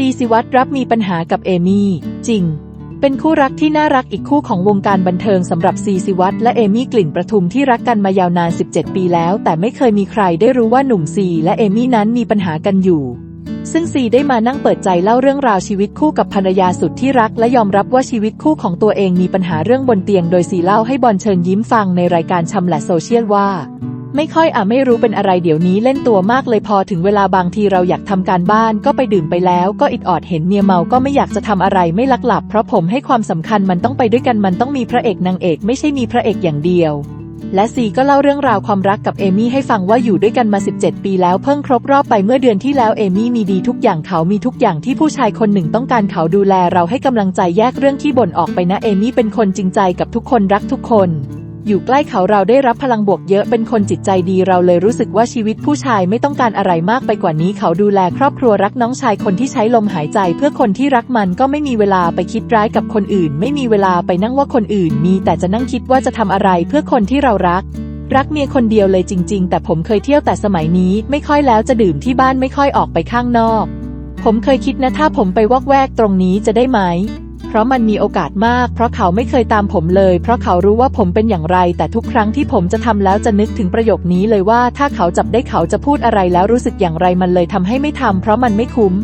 ซีสิวัตรรับมีปัญหากับเอมี่ จริง เป็นคู่รักที่น่ารักอีกคู่ของวงการบันเทิงสำหรับซีสิวัตรและเอมี่กลิ่นประทุมที่รักกันมายาวนาน 17 ปีแล้ว แต่ไม่เคยมีใครได้รู้ว่าหนุ่มซีและเอมี่นั้นมีปัญหากันอยู่ ซึ่งซีได้มานั่งเปิดใจเล่าเรื่องราวชีวิตคู่กับภรรยาสุดที่รักและยอมรับว่าชีวิตคู่ของตัวเองมีปัญหาเรื่องบนเตียง โดยซีเล่าให้บอลเชิญยิ้มฟังในรายการชำแหละโซเชียลว่า ไม่ค่อยอะไม่รู้เป็นอะไรเดี๋ยวนี้เล่นตัวมากเลยพอถึงเวลาบางทีเราอยากทำการบ้านก็ไปดื่มไปแล้วก็อิดออดเห็นเมียเมาก็ไม่อยากจะทำอะไรไม่ลักหลับ เพราะผมให้ความสำคัญมันต้องไปด้วยกันมันต้องมีพระเอกนางเอกไม่ใช่มีพระเอกอย่างเดียวและซีก็เล่าเรื่องราวความรักกับเอมี่ให้ฟังว่าอยู่ด้วยกันมา 17 ปีแล้วเพิ่งครบรอบไปเมื่อเดือนที่แล้วเอมี่มีดีทุกอย่างเขามีทุกอย่างที่ผู้ชายคนหนึ่งต้องการเขาดูแลเราให้กำลังใจแยกเรื่องที่บ่นออกไปนะเอมี่เป็นคนจริงใจกับทุกคนรักทุกคน อยู่ใกล้เขาเราได้รับพลังบวกเยอะเป็นคนจิตใจดีเราเลยรู้สึกว่าชีวิตผู้ชายไม่ต้องการอะไรมากไปกว่านี้ เขาดูแลครอบครัวรักน้องชายคนที่ใช้ลมหายใจ เพื่อคนที่รักมันก็ไม่มีเวลาไปคิดร้ายกับคนอื่น ไม่มีเวลาไปนั่งว่าคนอื่น มีแต่จะนั่งคิดว่าจะทำอะไรเพื่อคนที่เรารักรักเมียคนเดียวเลยจริง ๆ แต่ผมเคยเที่ยวแต่สมัยนี้ไม่ค่อยแล้วจะดื่มที่บ้านไม่ค่อยออกไปข้างนอก ผมเคยคิดนะถ้าผมไปวอกแวกตรงนี้จะได้ไหม เพราะมันมีโอกาสมาก เพราะเขาไม่เคยตามผมเลย เพราะเขารู้ว่าผมเป็นอย่างไร แต่ทุกครั้งที่ผมจะทำแล้วจะนึกถึงประโยคนี้เลยว่า ถ้าเขาจับได้เขาจะพูดอะไรแล้วรู้สึกอย่างไรมันเลยทำให้ไม่ทำเพราะมันไม่คุ้ม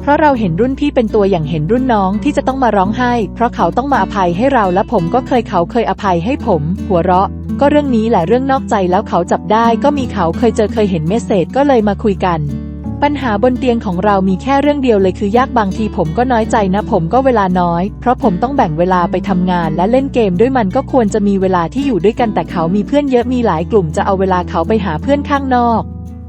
เพราะเราเห็นรุ่นพี่เป็นตัวอย่างเห็นรุ่นน้องที่จะต้องมาร้องไห้ เพราะเขาต้องมาอภัยให้เราและผมก็เคยเขาเคยอภัยให้ผม หัวเราะ ก็เรื่องนี้แหละเรื่องนอกใจแล้วเขาจับได้ ก็มีเขาเคยเจอเคยเห็นเมสเซจก็เลยมาคุยกัน ปัญหาบนเตียงของเรามีแค่เรื่องเดียวเลยคือยากบางทีผมก็น้อยใจนะ ผมก็เวลาน้อย เพราะผมต้องแบ่งเวลาไปทำงานและเล่นเกมด้วยมันก็ควรจะมีเวลาที่อยู่ด้วยกันแต่เขามีเพื่อนเยอะมีหลายกลุ่มจะเอาเวลาเขาไปหาเพื่อนข้างนอก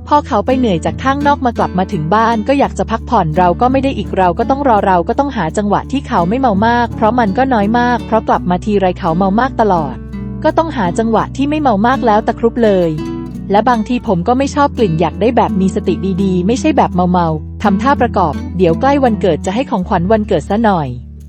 พอเขาไปเหนื่อยจากข้างนอกมากลับมาถึงบ้านก็อยากจะพักผ่อนเราก็ไม่ได้อีกเราก็ต้องรอเราก็ต้องหาจังหวะที่เขาไม่เมามาก เพราะมันก็น้อยมาก เพราะกลับมาทีไรเขาเมามากตลอด ก็ต้องหาจังหวะที่ไม่เมามากแล้วตะครุบเลย และบางทีผมก็ไม่ชอบกลิ่นอยากได้แบบมีสติดีๆ ไม่ใช่แบบเมาๆทำท่าประกอบ เดี๋ยวใกล้วันเกิดจะให้ของขวัญวันเกิดซะหน่อย